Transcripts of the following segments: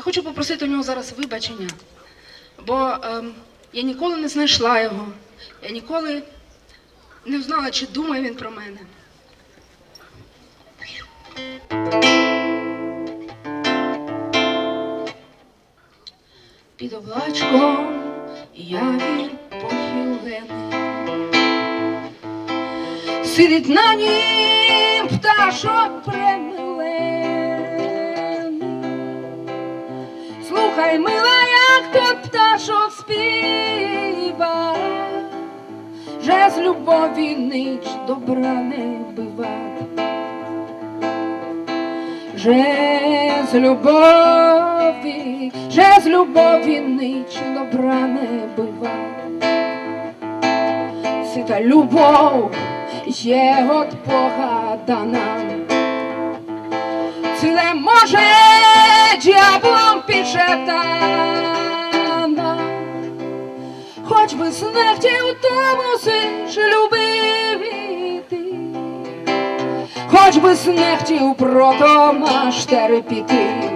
Я хочу попросити у нього зараз вибачення, бо ем, я ніколи не знайшла його. Я ніколи не знала, чи думає він про мене. Під облачком я він похилений. Сидить на нім пташок премилений. Слухай, мила, як тут пташок співа, же з любові ніч добра не бива. Же з любові, же з любові ніч добра не бива. Сита любов є от Бога дана. Ціле може підшептана, хоч би смерті у тому сиш любив ти, хоч би смертів протомаш терпіти,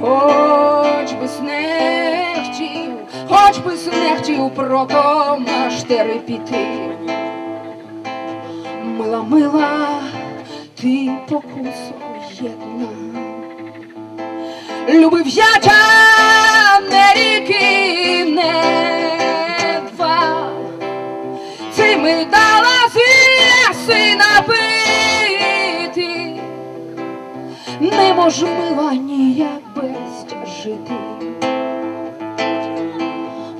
хоч би смертів, хоч би смертів протомаш терпіти. Мила, мила, ти покусу єдна. Любив я не ріки, не два. Ти ми дала сина пити. Не можливо ніяк без жити.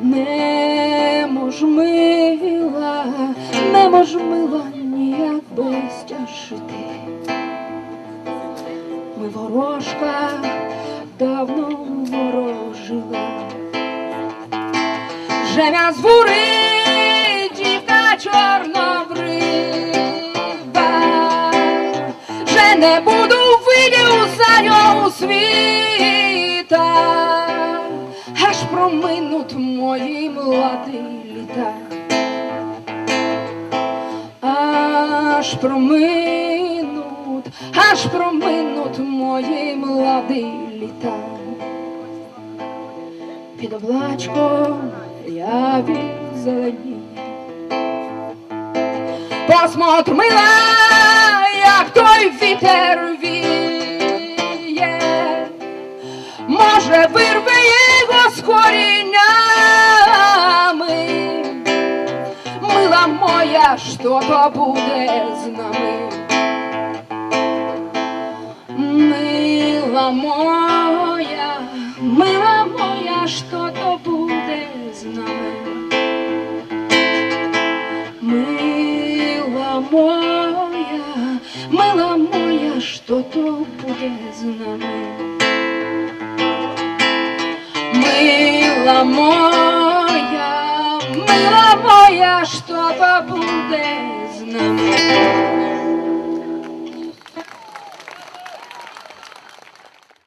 Неможмила, неможливо ніяк без жити. Ми ворожка давно ворожила. Жемя звури, дівка чорнобрива. Вже не буду видів за нього світа, аж проминуть мої младі літа. Аж проминуть, аж проминуть мої младі літа. Під облачком я від зелені. Посмотр мила, як той вітер віє, може вирве його з коріннями. Мила моя, що то буде з нами? Мила моя, мила моя, что то буде з нами? Мила моя, мила моя, что то буде з нами? Мила моя, мила моя, что то буде з нами?